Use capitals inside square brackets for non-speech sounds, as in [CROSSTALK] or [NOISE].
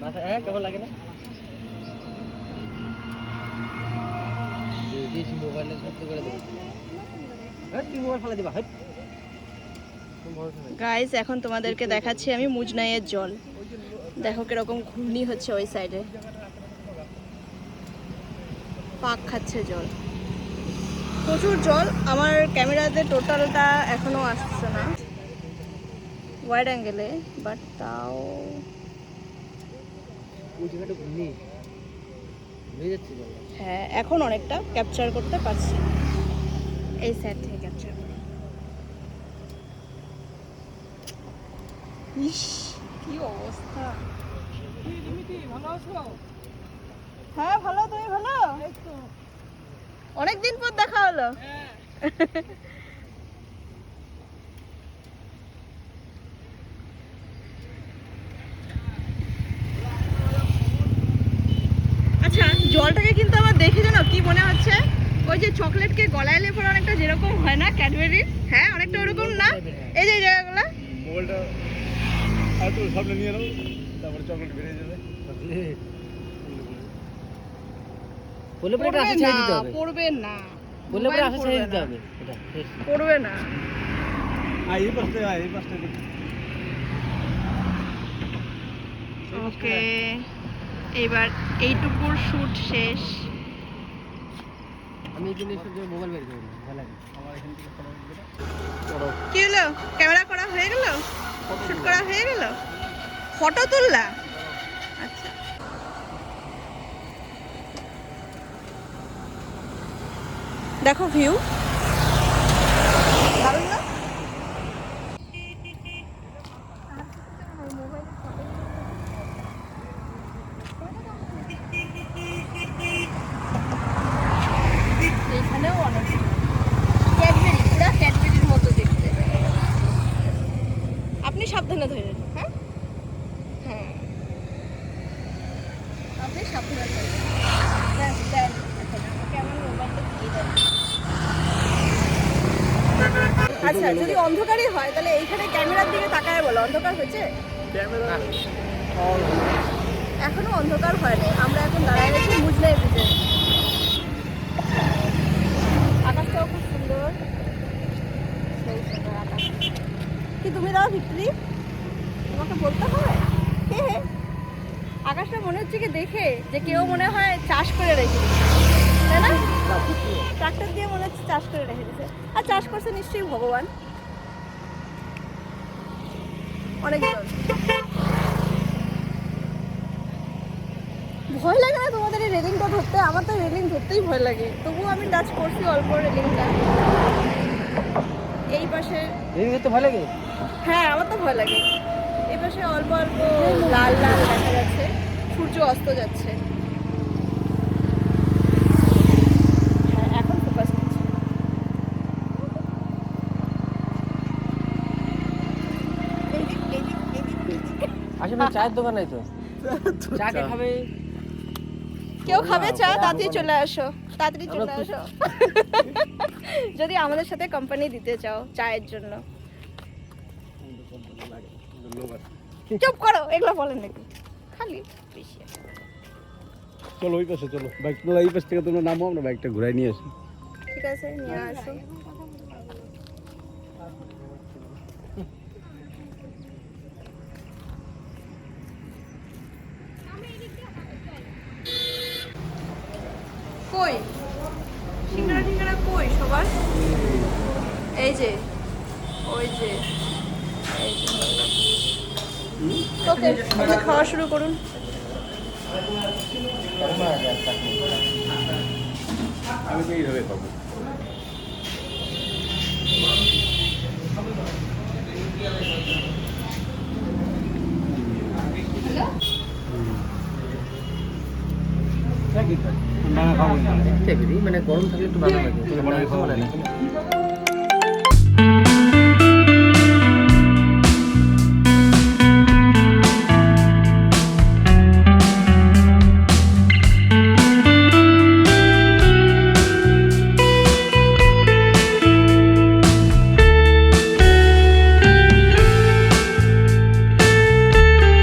হ্যাঁ দেবো। হ্যাঁ হ্যাঁ। গাইস এখন তোমাদেরকে দেখাচ্ছি আমি মুজনাইয়ের জল। দেখো কীরকম ঘূর্ণি হচ্ছে ওই সাইডে পাক খাচ্ছে জল। প্রচুর জল, আমার ক্যামেরাতে টোটালটা এখনও আসছে না। ওয়াইড অ্যাঙ্গেলে বাট তাও ওই জায়গাটা হ্যাঁ এখন অনেকটা ক্যাপচার করতে পারছি। এই সাইড থেকে ক্যাপচার করি। ইস কি অবস্থা। হ্যাঁ ভালো তুমি ভালো? অনেকদিন পর দেখা হলো। আচ্ছা [LAUGHS] জলটাকে কিন্তু আমার দেখে জানো কি মনে হচ্ছে? ওই যে চকলেটকে গলায় লেপর অনেকটা যেরকম হয় না ক্যাডবেরি হ্যাঁ অনেকটা ওরকম না? এই যে জায়গাগুলো। মোবাইলটা আর তো সামনে নিয়ে নাও তারপরে চকলেট বেরিয়ে যাবে। বলে পরে এটা ছেড়ে দিতে হবে। পড়বে না। বললে পরে মোবাইল ছেড়ে দিতে হবে এটা পড়বে না। আর এই পাশটা আর এই পাশটা। ওকে এবার এইটুকুর শুট শেষ। আমি এই জন্য সব মোবাইল বের করি ভালো লাগে। আমার এখান থেকে ফটো দিবে কি হলো? ক্যামেরা করা হয়ে গেল? শুট করা হয়ে গেল? ফটো তুললা? আচ্ছা। দেখো ভিউ দারুণ না এখানেও অনেক ক্যাডবেরি পুরা ক্যাডবেরির মতো দেখতে আপনি সাবধানে ধরেন হ্যাঁ? হ্যাঁ। আপনি সাবধানে ধরেন ব্যাস দেন আমাকে আমার মোবাইলটা দিয়ে দেন। আচ্ছা যদি অন্ধকারই হয় তাহলে এইখানে ক্যামেরার দিকে তাকায় বলো। অন্ধকার হয়েছে? ক্যামেরা এখনও অন্ধকার হয়নি। আমরা এখন দাঁড়ায় আছি মুজলাই কি তুমি দাও ভিক্টরি তোমাকে বলতে হবে আকাশটা মনে হচ্ছে কি দেখে যে কেউ মনে হয় চাষ করে রেখে দিয়েছে। তাই না? ট্রাক্টর দিয়ে মনে হচ্ছে চাষ করে রেখে দিয়েছে। আর চাষ করছে নিশ্চয়ই ভগবান। অনেক ভয় লাগে না তোমাদের এই রেলিংটা ধরতে? আমার তো রেলিং ধরতেই ভয় লাগে। তবুও আমি টাচ করছি অল্প রেলিংটা। এই পাশে দেখতে তো ভালো লাগে? হ্যাঁ আমার তো ভয় লাগে। এই পাশে অল্প অল্প লাল লাল দেখা যাচ্ছে। সূর্য অস্ত যাচ্ছে। হ্যাঁ। আসলে চায়ের দোকান নাই তো। চা কে খাবে? কেউ খাবে চা? তাড়াতাড়ি চলে আসো। তাড়াতাড়ি চলে আসো। [LAUGHS] যদি আমাদের সাথে কোম্পানি দিতে চাও চায়ের জন্য। চুপ করো এগুলো বলেন নাকি? খালি বেশি চলো ওই পাশে চলো। বাইক এই পাশ থেকে তোমরা নামো আমরা বাইকটা ঘুরাই নিয়ে আসি। ঠিক আছে নিয়ে আসো। কই? কই সবার? এই যে ওই যে ওকে খাওয়া শুরু করুন। আমি তো এইভাবে পাবো না খাব না মানে গরম থাকলে একটু ভালো। লাগে